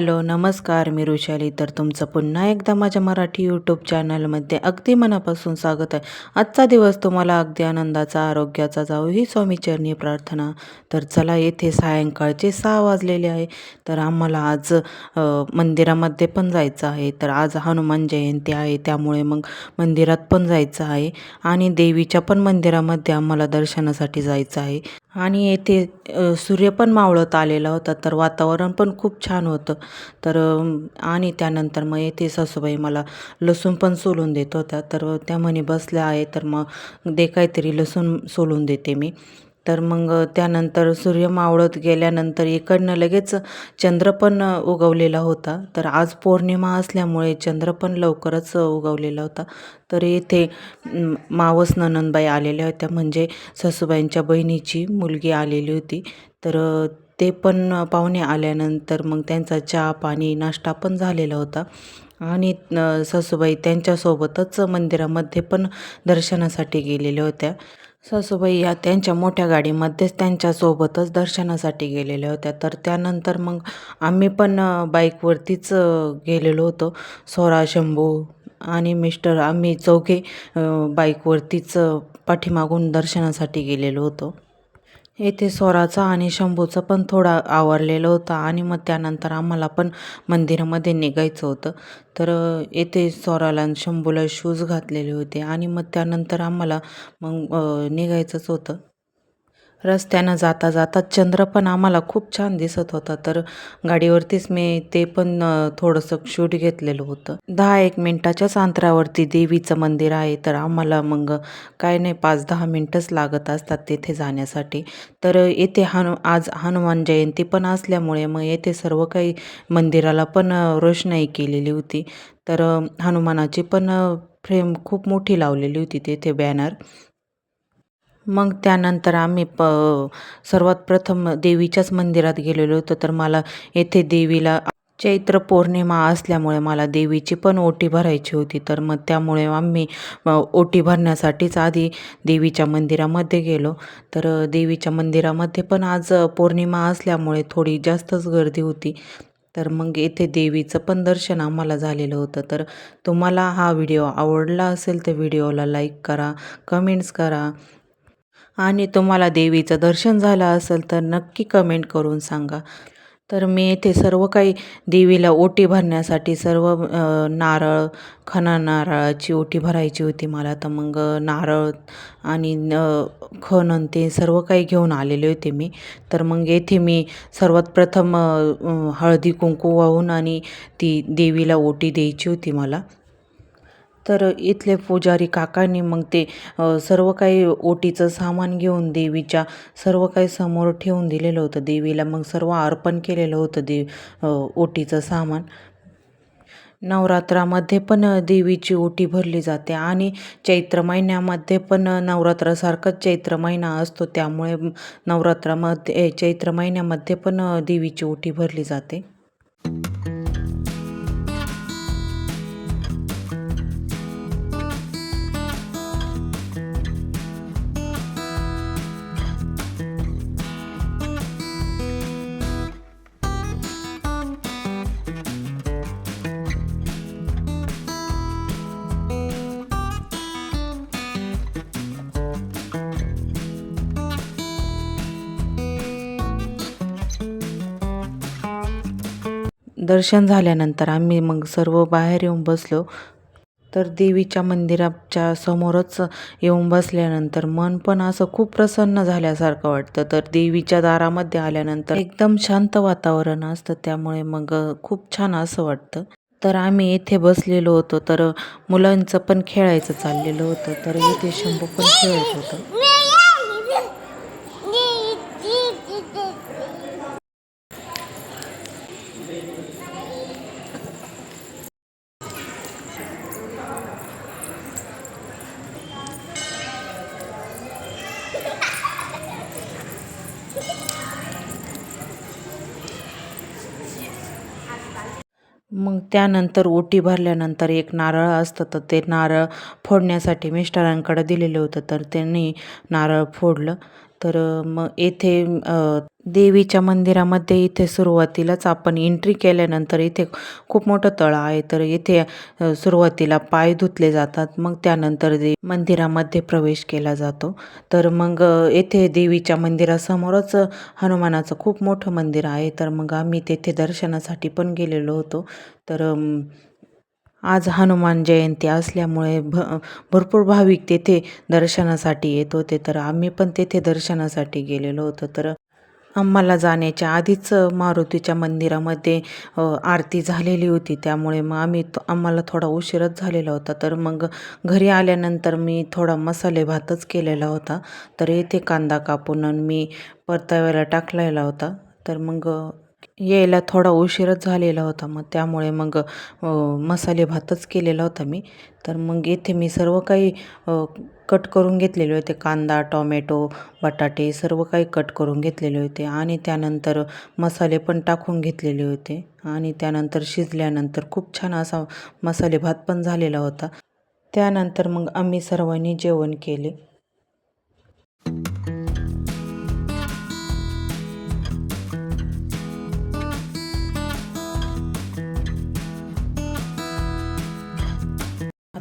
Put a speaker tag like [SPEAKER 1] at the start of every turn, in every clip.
[SPEAKER 1] Hello नमस्कार मी रुशाली. तर तुमचं पुन्हा एकदा माझ्या मराठी यूट्यूब चॅनलमध्ये अगदी मनापासून स्वागत आहे. आजचा दिवस तुम्हाला अगदी आनंदाचा आरोग्याचा जाऊ ही स्वामीचरणी प्रार्थना. तर चला येथे सायंकाळचे सहा वाजलेले आहे. तर आम्हाला आज मंदिरामध्ये पण जायचं आहे. तर आज हनुमान जयंती आहे त्यामुळे मग मंदिरात पण जायचं आहे. आणि देवीच्या पण मंदिरामध्ये आम्हाला दर्शनासाठी जायचं आहे. आणि येथे सूर्य पण मावळत आलेला होता तर वातावरण पण खूप छान होतं. तर आणि त्यानंतर मग येथे सासूबाई मला लसूण पण सोलून देत होत्या. तर त्या म्हणे बसल्या आहे तर मग दे काहीतरी लसूण सोलून देते मी. तर मग त्यानंतर सूर्य मावळत गेल्यानंतर इकडनं लगेच चंद्र पण उगवलेला होता. तर आज पौर्णिमा असल्यामुळे चंद्र पण लवकरच उगवलेला होता. तर येथे मावस ननंदबाई आलेल्या होत्या. म्हणजे सासूबाईंच्या बहिणीची मुलगी आलेली होती. तर ते पण पाहुणे आल्यानंतर मग त्यांचा चहा पाणी नाश्ता पण झालेला होता. आणि ससूबाई सासूबाई त्यांच्यासोबतच मंदिरामध्ये पण दर्शनासाठी गेलेल्या होत्या. सासूबाई या त्यांच्या मोठ्या गाडीमध्येच त्यांच्यासोबतच दर्शनासाठी गेलेल्या होत्या. तर त्यानंतर मग आम्ही पण बाईकवरतीच गेलेलो होतो. सोरा शंभू आणि मिस्टर आम्ही चौघे बाईकवरतीच पाठीमागून दर्शनासाठी गेलेलो होतो. येथे स्वराचा आणि शंभूचं पण थोडा आवरलेला होता आणि मग त्यानंतर आम्हाला पण मंदिरामध्ये निघायचं होतं. तर येथे स्वराला आणि शंभूला शूज घातलेले होते आणि मग त्यानंतर आम्हाला मग निघायचंच होतं. रस्त्यानं जाता जाता चंद्र पण आम्हाला खूप छान दिसत होता. तर गाडीवरतीच मी ते पण थोडंसं शूट घेतलेलं होतं. दहा एक मिनटाच्याच अंतरावरती देवीचं मंदिर आहे तर आम्हाला मग काय नाही पाच दहा मिनटंच लागत असतात तेथे जाण्यासाठी. तर येथे हनु आज हनुमान जयंती पण असल्यामुळे मग येथे सर्व काही मंदिराला पण रोषणाई केलेली होती. तर हनुमानाची पण फ्रेम खूप मोठी लावलेली होती तेथे बॅनर. मग त्यानंतर आम्ही प सर्वात प्रथम देवीच्याच मंदिरात गेलेलो होतो. तर मला येथे देवीला चैत्र पौर्णिमा असल्यामुळे मला देवीची पण ओटी भरायची होती. तर मग त्यामुळे आम्ही ओटी भरण्यासाठीच आधी देवीच्या मंदिरामध्ये गेलो. तर देवीच्या मंदिरामध्ये पण आज पौर्णिमा असल्यामुळे थोडी जास्तच गर्दी होती. तर मग येथे देवीचं पण दर्शन आम्हाला झालेलं होतं. तर तुम्हाला हा व्हिडिओ आवडला असेल तर व्हिडिओला लाईक करा कमेंट्स करा. आणि तुम्हाला देवीचं दर्शन झालं असेल तर नक्की कमेंट करून सांगा. तर मी येथे सर्व काही देवीला ओटी भरण्यासाठी सर्व नारळ खना नारळाची ओटी भरायची होती मला. तर मग नारळ आणि अ, खण आणि ते सर्व काही घेऊन आलेले होते मी. तर मग येथे मी सर्वात प्रथम हळदी कुंकू वाहून आणि ती देवीला ओटी द्यायची होती मला. तर इथले पुजारी काकांनी मग ते सर्व काही ओटीचं सामान घेऊन देवीच्या सर्व काही समोर ठेवून दिलेलं होतं. देवीला मग सर्व अर्पण केलेलं होतं देव ओटीचं सामान. नवरात्रामध्ये पण देवीची ओटी भरली जाते आणि चैत्र महिन्यामध्ये पण नवरात्रासारखंच चैत्र महिना असतो. त्यामुळे नवरात्रामध्ये ए, चैत्र महिन्यामध्ये पण देवीची ओटी भरली जाते. दर्शन झाल्यानंतर आम्ही मग सर्व बाहेर येऊन बसलो. तर देवीच्या मंदिराच्या समोरच येऊन बसल्यानंतर मन पण असं खूप प्रसन्न झाल्यासारखं वाटतं. तर देवीच्या दारामध्ये आल्यानंतर एकदम शांत वातावरण असतं त्यामुळे मग खूप छान असं वाटतं. तर आम्ही इथे बसलेलो होतो तर मुलांचं पण खेळायचं चाललेलं होतं तर इथे शंभू पण खेळत होतं. मग त्यानंतर ओटी भरल्यानंतर एक नारळ असतं तर ते नारळ फोडण्यासाठी मिस्टरांकडे दिलेलं होतं तर त्यांनी नारळ फोडलं. तर मग येथे देवीच्या मंदिरामध्ये इथे सुरुवातीलाच आपण एंट्री केल्यानंतर इथे खूप मोठं तळ आहे. तर इथे सुरुवातीला पाय धुतले जातात. मग त्यानंतर दे मंदिरामध्ये प्रवेश केला जातो. तर मग येथे देवीच्या मंदिरासमोरच हनुमानाचं खूप मोठं मंदिर आहे. तर मग आम्ही तेथे दर्शनासाठी पण गेलेलो होतो. तर आज हनुमान जयंती असल्यामुळे भ भरपूर भाविक तेथे दर्शनासाठी येत होते. तर आम्ही पण तेथे दर्शनासाठी गेलेलो होतो. तर आम्हाला जाण्याच्या आधीच मारुतीच्या मंदिरामध्ये आरती झालेली होती. त्यामुळे मग आम्ही आम्हाला थोडा उशीरच झालेला होता. तर मग घरी आल्यानंतर मी थोडा मसाले भातच केलेला होता. तर येथे कांदा कापून मी परताव्याला टाकलेला होता. तर मग यायला थोडा उशीरच झालेला होता. मग त्यामुळे मग मसाले भातच केलेला होता मी. तर मग येथे मी सर्व काही कट करून घेतलेले होते. कांदा टोमॅटो बटाटे सर्व काही कट करून घेतलेले होते. आणि त्यानंतर मसाले पण टाकून घेतलेले होते. आणि त्यानंतर शिजल्यानंतर खूप छान असा मसाले भात पण झालेला होता. त्यानंतर मग आम्ही सर्वांनी जेवण केले.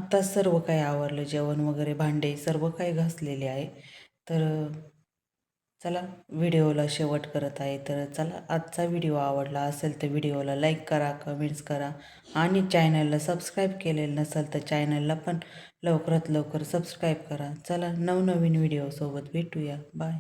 [SPEAKER 1] आत्ताच सर्व काही आवरलं जेवण वगैरे भांडे सर्व काही घासलेले आहे. तर चला व्हिडिओला शेवट करत आहे. तर चला आजचा व्हिडिओ आवडला असेल तर व्हिडिओला लाईक करा कमेंट्स करा आणि चॅनलला सबस्क्राईब केलेलं नसेल तर चॅनलला पण लवकरात लवकर सबस्क्राईब करा. चला नवनवीन व्हिडिओसोबत भेटूया. बाय.